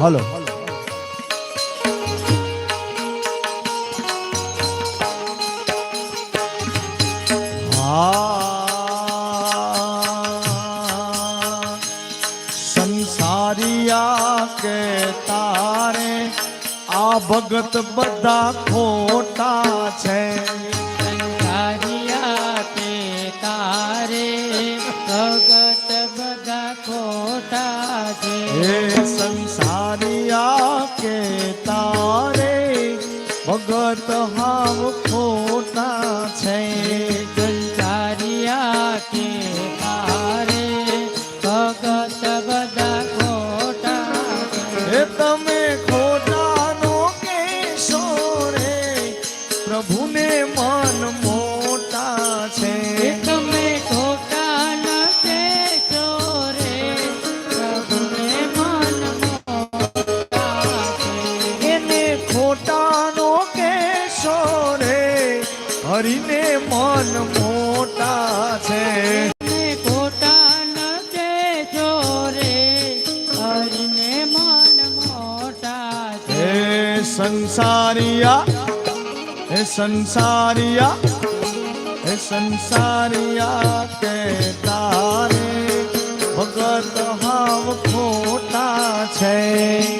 હાલો. સંસારિયા કે તારે આ ભગત બધા ખોટા છે. સંસારિયા કે તારે ભગત બધા ખોટા છે. ભગત હાવ હરિને મન મોટા છે. ખોટા ન કહેશો રે હરિને મન મોટા છે. હે સંસારિયા હે સંસારિયા હે સંસારિયા કે તારે ભગત હાવ ખોટા છે.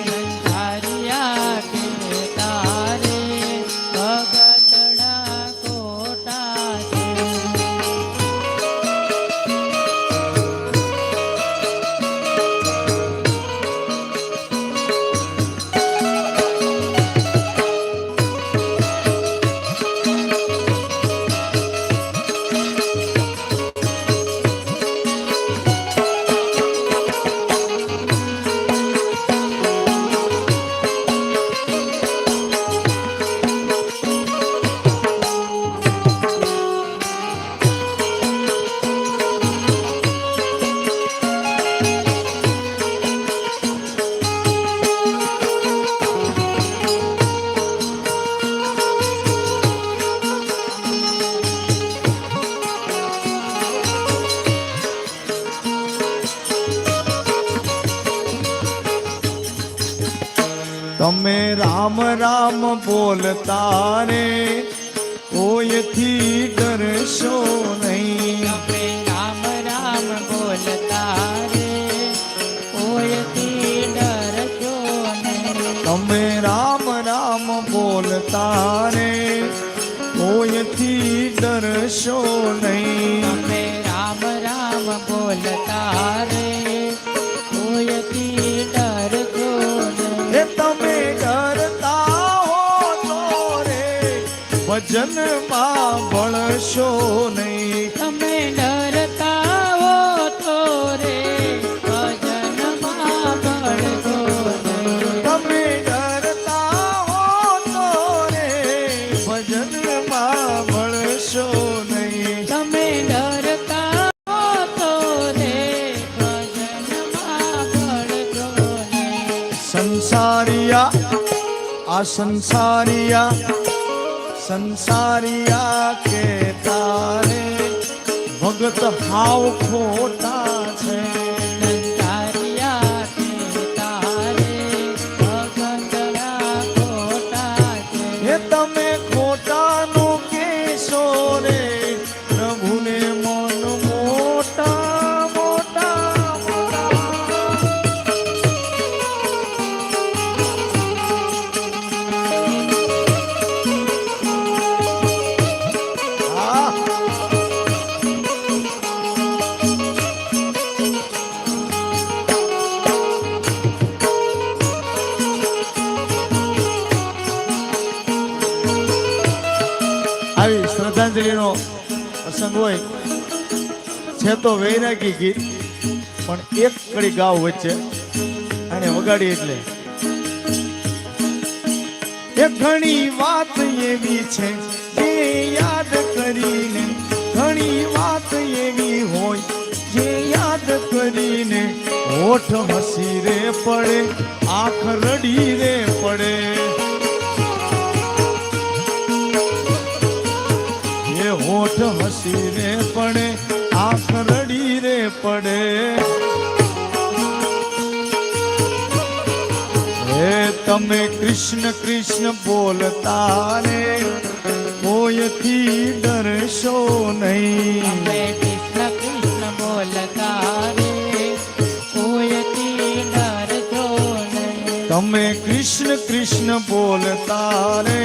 રામ રામ બોલતા રે. કોઈથી ડરશો નહીં. રામ રામ બોલતા રે. કોઈથી ડરશો નહીં. તમે રામ રામ બોલતા રે. કોઈથી ડરશો નહીં. ભજનમાં ભળશો નહીં. તમે ડરતા હો તો રે ભજનમાં નહીં. તમે ડરતા હો તો રે ભજનમાં ભળશો નહીં. તમે ડરતા હો તો રે ભજનમાં નહીં. સંસારિયા આ સંસારિયા સંસારિયા કે તારે. ભગત હાવ ખોટા શ્રદ્ધાંજલિનો પ્રસંગ હોય, છે તો વૈરાગી ગીત, પણ એક કડી ગાવ વચ્ચે અને વગાડી એટલે. ઘણી વાત એવી છે, જે યાદ કરીને, ઘણી વાત એવી હોય, જે યાદ કરીને, હોઠ હસી રે પડે, આંખ રડી રે પડે. એ હસી રે પડે આંખ રડી રે પડે. હે તમે કૃષ્ણ કૃષ્ણ બોલતા રે કોઈથી ડરશો નહીં. કૃષ્ણ કૃષ્ણ બોલતા રે તમે કૃષ્ણ કૃષ્ણ બોલતા રે